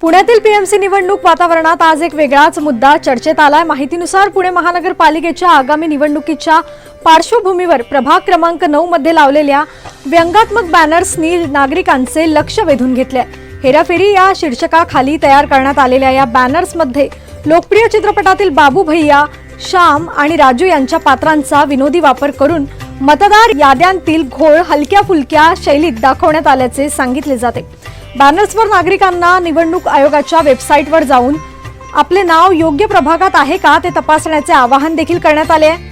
पुण्यातील पीएमसी निवडणूक वातावरणात आज एक वेगळाच मुद्दा चर्चेत आलाय. माहितीनुसार पुणे महानगरपालिकेच्या आगामी निवडणुकीच्या पार्श्वभूमीवर प्रभाग क्रमांक नऊ मध्ये लावलेल्या व्यंगात्मक बॅनर्सनी नागरिकांचे लक्ष वेधून घेतले हेराफेरी या शीर्षकाखाली तयार करण्यात आलेल्या या बॅनर्समध्ये लोकप्रिय चित्रपटातील बाबू भैया श्याम आणि राजू यांच्या पात्रांचा विनोदी वापर करून मतदार याद्यांतील घोळ हलक्या फुलक्या शैलीत दाखवण्यात आल्याचे सांगितले जाते. बॅनर्सवर नागरिकांना निवडणूक आयोगाच्या वेबसाईटवर जाऊन आपले नाव योग्य प्रभागात आहे का ते तपासण्याचे आवाहन देखील करण्यात आले आहे.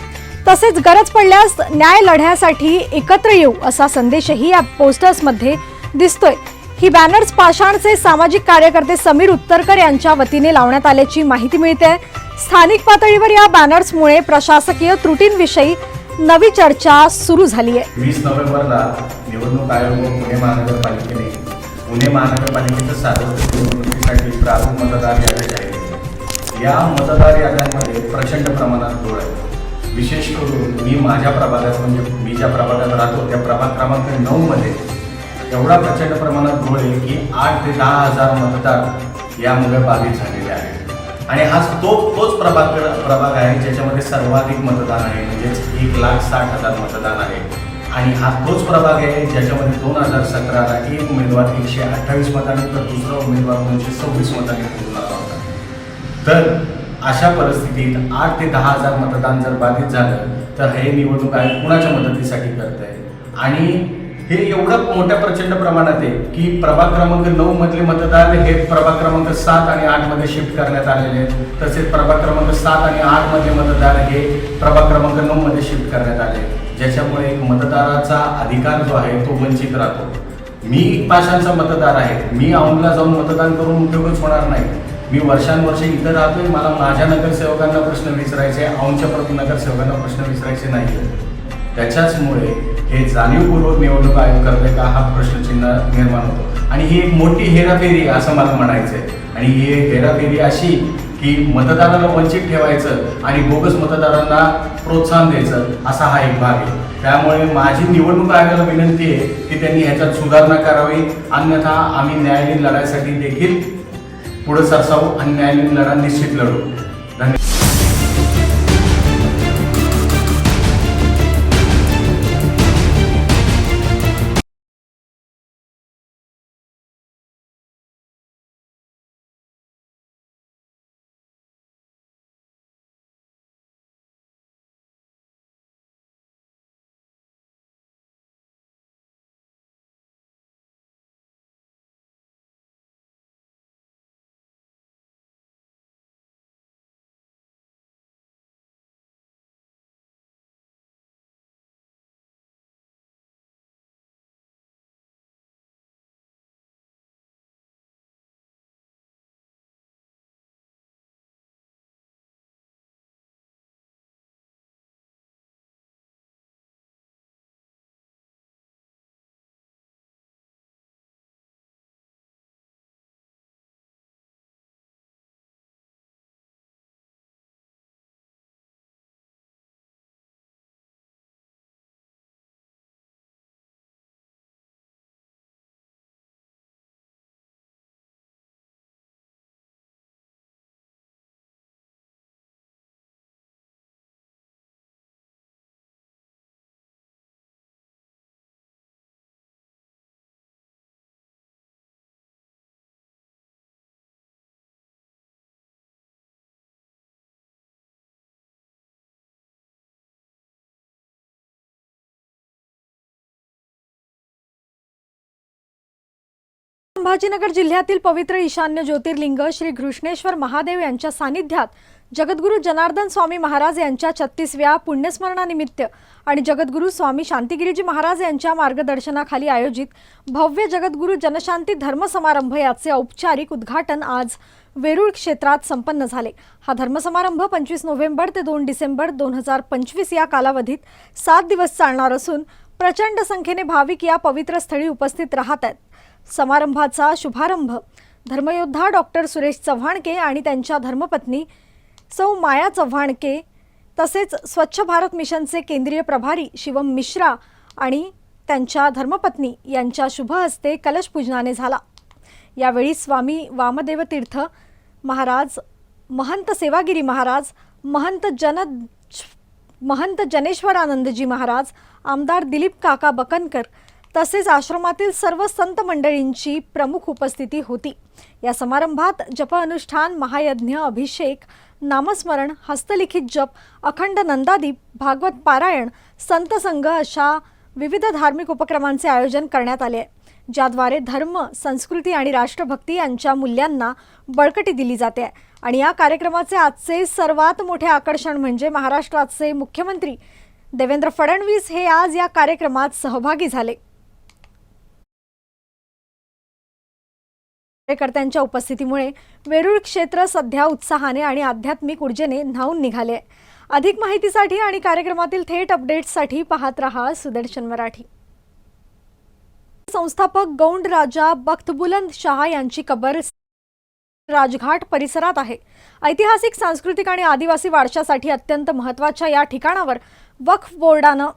तसेच गरज पडल्यास न्याय लढ्यासाठी एकत्र येऊ असा संदेशही या पोस्टर्समध्ये दिसतोय. ही बॅनर्स पाषाणचे सामाजिक कार्यकर्ते समीर उत्तरकर यांच्या वतीने लावण्यात आल्याची माहिती मिळते. स्थानिक पातळीवर या बॅनर्समुळे प्रशासकीय त्रुटींविषयी नवी चर्चा सुरू झाली आहे. वीस नोव्हेंबरला निवडणूक आयोग पुणे महानगरपालिकेने पुणे महानगरपालिकेचं सादर निवडणुकीसाठी प्रारूप मतदार याद्या जाहीर केल्या या मतदार याद्यांमध्ये प्रचंड प्रमाणात गोळ आहे. विशेष करून मी माझ्या प्रभागात म्हणजे मी ज्या प्रभागात राहतो त्या प्रभाग क्रमांक नऊमध्ये एवढा प्रचंड प्रमाणात घोळ आहे की आठ ते दहा हजार मतदार यामुळे बाधित झालेले आहेत. आणि हा तो तोच प्रभाग प्रभाग आहे ज्याच्यामध्ये सर्वाधिक मतदान आहे म्हणजेच एक लाख साठ हजार मतदान आहे. आणि हा तोच प्रभाग आहे ज्याच्यामध्ये दोन हजार सतराला एक उमेदवार एकशे अठ्ठावीस मतांनी तर दुसरा उमेदवार दोनशे सव्वीस मतांनी निवडून होता. तर अशा परिस्थितीत आठ ते दहा हजार मतदान जर बाधित झालं तर हे निवडणूक आयोग कुणाच्या मदतीसाठी करत आहे आणि हे एवढं मोठ्या प्रचंड प्रमाणात आहे की प्रभाग क्रमांक नऊ मधले मतदार हे प्रभाग क्रमांक सात आणि आठमध्ये शिफ्ट करण्यात आलेले आहेत. तसेच प्रभाग क्रमांक सात आणि आठ मधले मतदार हे प्रभाग क्रमांक नऊ मध्ये शिफ्ट करण्यात आले ज्याच्यामुळे एक मतदाराचा अधिकार जो आहे तो वंचित राहतो. मी पाशांचा मतदार आहे. मी औंधला जाऊन मतदान करून उपयोगच होणार नाही. मी वर्षानुवर्षे इथं राहतोय. मला माझ्या नगरसेवकांना प्रश्न विचारायचे औंधच्या प्रति नगरसेवकांना प्रश्न विचारायचे नाही त्याच्याचमुळे हे जाणीवपूर्वक निवडणूक आयोग करते का हा प्रश्नचिन्ह निर्माण होतो. आणि ही एक मोठी हेराफेरी असं मला म्हणायचं आहे आणि ही हेराफेरी अशी की मतदाराला वंचित ठेवायचं आणि बोगस मतदारांना प्रोत्साहन द्यायचं असा हा एक भाग आहे. त्यामुळे माझी निवडणूक आयोगाला विनंती आहे की त्यांनी ह्याच्यात सुधारणा करावी. अन्यथा आम्ही न्यायालयीन लढाईसाठी देखील पुढे सरसावू आणि न्यायालयीन लढा निश्चित लढू. धन्यवाद. संभाजीनगर जिल्ह्यातील पवित्र ईशान्य ज्योतिर्लिंग श्री घृष्णेश्वर महादेव यांच्या सानिध्यात जगद्गुरू जनार्दन स्वामी महाराज यांच्या छत्तीसव्या पुण्यस्मरणानिमित्त आणि जगद्गुरू स्वामी शांतिगिरीजी महाराज यांच्या मार्गदर्शनाखाली आयोजित भव्य जगद्गुरू जनशांती धर्म समारंभ याचे औपचारिक उद्घाटन आज वेरूळ क्षेत्रात संपन्न झाले. हा धर्मसमारंभ पंचवीस नोव्हेंबर ते दोन डिसेंबर दोन हजार पंचवीस या कालावधीत सात दिवस चालणार असून प्रचंड संख्येने भाविक या पवित्र स्थळी उपस्थित राहत आहेत. समारंभाचा शुभारंभ. धर्मयोद्धा डॉक्टर सुरेश चव्हाणके आणि त्यांच्या धर्मपत्नी सौ माया चव्हाणके तसेच स्वच्छ भारत मिशनचे केंद्रीय प्रभारी शिवम मिश्रा आणि त्यांच्या धर्मपत्नी यांच्या शुभ हस्ते कलशपूजनाने झाला. यावेळी स्वामी वामदेव तीर्थ महाराज महंत सेवागिरी महाराज महंत जन महंत जनेश्वरानंदजी महाराज आमदार दिलीप काका बकनकर तसेच आश्रमातील सर्व संत मंडळींची प्रमुख उपस्थिती होती. या समारंभात जप अनुष्ठान महायज्ञ अभिषेक नामस्मरण हस्तलिखित जप अखंड नंदादीप भागवत पारायण संत संघ अशा विविध धार्मिक उपक्रमांचे आयोजन करण्यात आले. आहे ज्याद्वारे धर्म संस्कृती आणि राष्ट्रभक्ती यांच्या मूल्यांना बळकटी दिली जाते. आहे. आणि या कार्यक्रमाचे आजचे सर्वात मोठे आकर्षण म्हणजे महाराष्ट्राचे मुख्यमंत्री देवेंद्र फडणवीस हे आज या कार्यक्रमात सहभागी झाले. कार्यकर्त्यांच्या उपस्थितीमुळे वेरूळ क्षेत्र सध्या उत्साहाने आणि आध्यात्मिक ऊर्जेने न्हावून निघाले आहे. अधिक माहितीसाठी आणि कार्यक्रमातील थेट अपडेट्ससाठी पाहत रहा सुदर्शन मराठी संस्थापक गौंड राजा बख्तबुलंद शाह यांची कबर राजघाट परिसरात आहे ऐतिहासिक सांस्कृतिक आणि आदिवासी वारशासाठी अत्यंत महत्त्वाच्या या ठिकाणावर वक्फ बोर्डानं